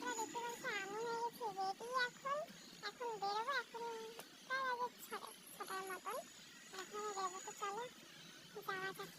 তোমরা দেখতে পাচ্ছ আমি হয়ে গেছি, রেডি এখন। এখন বেরোবো, এখন প্রায় বাজে ছটা ছটার মতন। এখন আমি বেরোবো তো চলো যাওয়া যাক।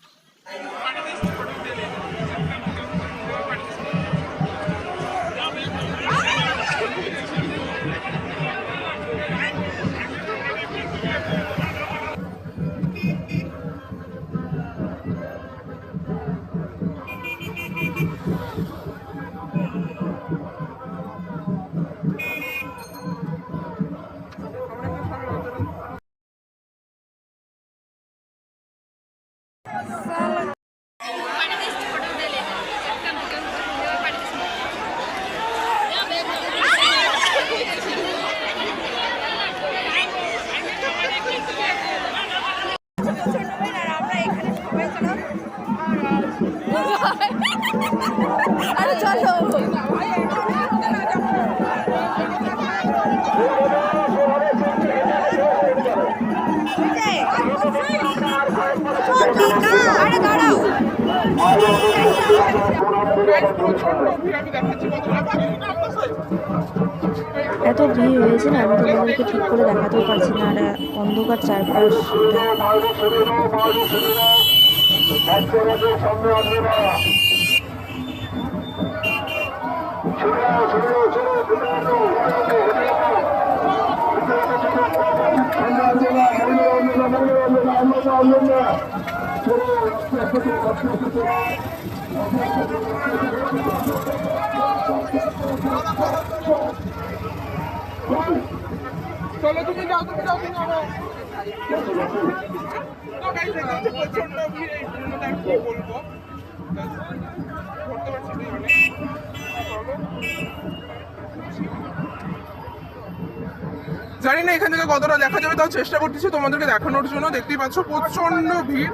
আরে চলো। এত ভিড় হয়েছে না, আমি তোমাদেরকে ঠিক করে দেখাতেও পারছি না, আর অন্ধকার চারপাশ। চলো তুমি যাও তুমি যাও তুমি যাও জানি না এখান থেকে কতটা দেখা যাবে, তাও চেষ্টা করতেছি তোমাদেরকে দেখানোর জন্য। দেখতেই পাচ্ছ প্রচণ্ড ভিড়।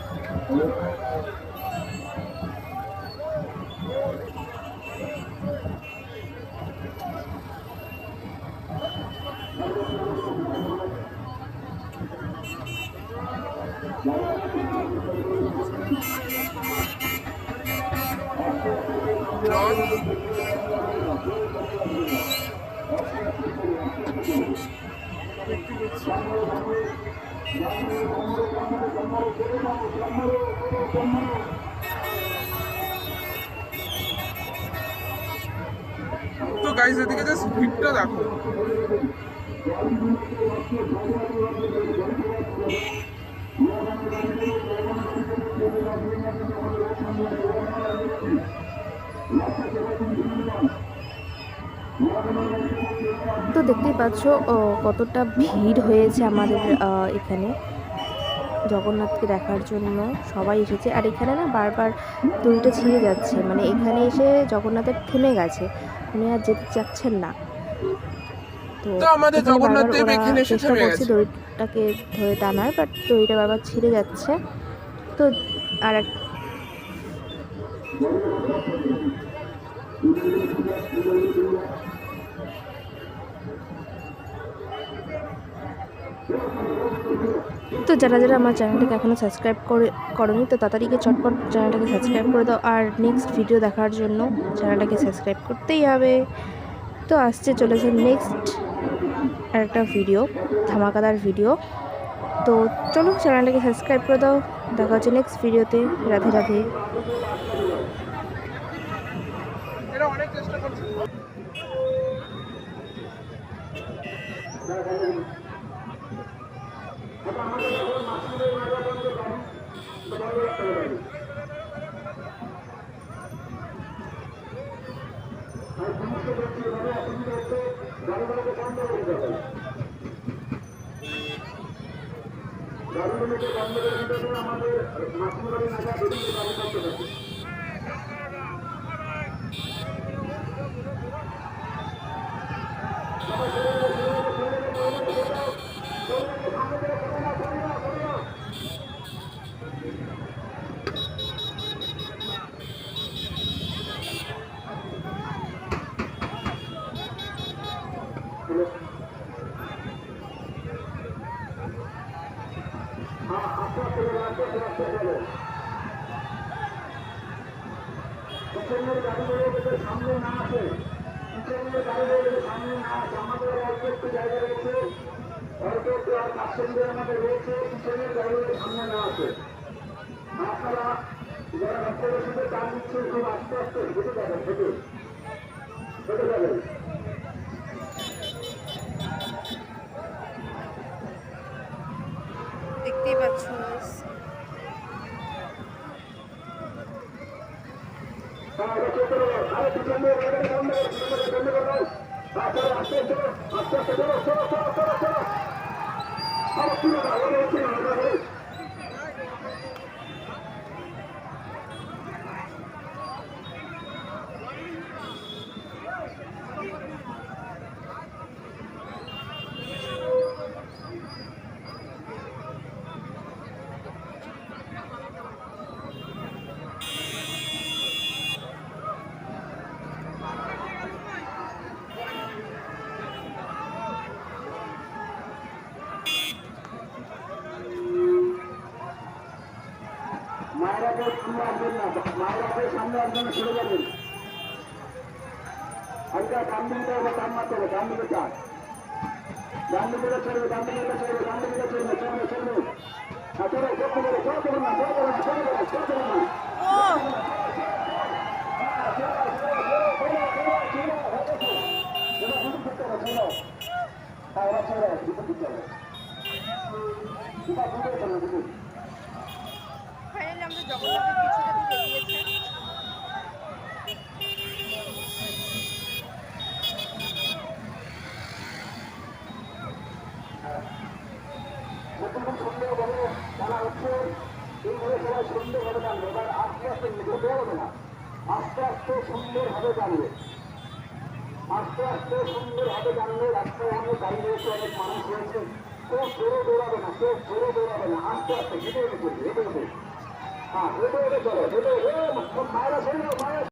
তো গাইস এদিকে জাস্ট ভিড়টা দেখো। তো দেখতেই পাচ্ছ কতটা ভিড় হয়েছে আমাদের এখানে। জগন্নাথকে দেখার জন্য সবাই এসেছে। আর এখানে না বারবার দড়িটা ছিঁড়ে যাচ্ছে। মানে এখানে এসে জগন্নাথের থেমে গেছে। উনি আর যেতে চাচ্ছেন না। তো আমাদের জগন্নাথ দেব এখানে এসে চেষ্টা থেমে করছে গেছে। দড়িটাকে ধরে টানার বাট দড়িটা বারবার ছিঁড়ে যাচ্ছে। তো আর এক তো যারা যারা আমার চ্যানেলটাকে এখনও সাবস্ক্রাইব করে, করনি, তো তাড়াতাড়ি গিয়ে চটপট চ্যানেলটাকে সাবস্ক্রাইব করে দাও। আর নেক্সট ভিডিও দেখার জন্য চ্যানেলটাকে সাবস্ক্রাইব করতেই হবে। তো আসছে, চলেছে নেক্সট আরেকটা ভিডিও ধামাকাদার ভিডিও তো চলো চ্যানেলটাকে সাবস্ক্রাইব করে দাও। দেখা হচ্ছে নেক্সট ভিডিওতে রাধে রাধে। আমাদের মাতৃভাবে থাকা বিভিন্ন ব্যবস্থা থাকে সবাই সামনে না আসে। সামনে না আসে। আমাদের অল্প একটু জায়গা রয়েছে। অল্প একটু আর প্যাসেঞ্জার আমাদের রয়েছে। পিছনের গাড়িগুলো সামনে না আসে। আপনারা যারা রাস্তার সাথে চান দিচ্ছেন, খুব আস্তে আস্তে হেঁটে যাবেন, হেঁটে। হেঁটে যাবেন। তারপরে আস্তে আস্তে আস্তে আস্তে চলো চলো চলো চলো চলো আবার তুলে দাও ওটা হচ্ছে না ওটা হচ্ছে মায়েরাকে সামনে আসবেন না মায়েরাকে সামনে না চলে যাবেন হালকা ডান দিকে হবে ডান মারতে হবে ডান দিকে চান ডান দিকে চলবে ডান দিকে চলবে ডান দিকে চলবে চলবে চলবে হ্যাঁ চলো না হ্যাঁ দুটো ফাইনালি আমরা পিছনে তো বেরিয়েছে যতক্ষণ সুন্দরভাবে জানা হচ্ছে এইভাবে সবাই সুন্দরভাবে জানবে এবার আস্তে আস্তে মুখে দেওয়া হবে না আস্তে আস্তে সুন্দরভাবে জানবে আস্তে আস্তে সুন্দরভাবে জানলে রাস্তায় অনেক গাড়ি রয়েছে অনেক মানুষ রয়েছে। কেউ জোরে দৌড়াবে না, কেউ জোরে দৌড়াবে না। আস্তে আস্তে, হেঁটে হেঁটে হেঁটে হেঁটে। হ্যাঁ হেঁটে হেঁটে চলো, হেঁটে মায়েরা শরীর মায়েরা।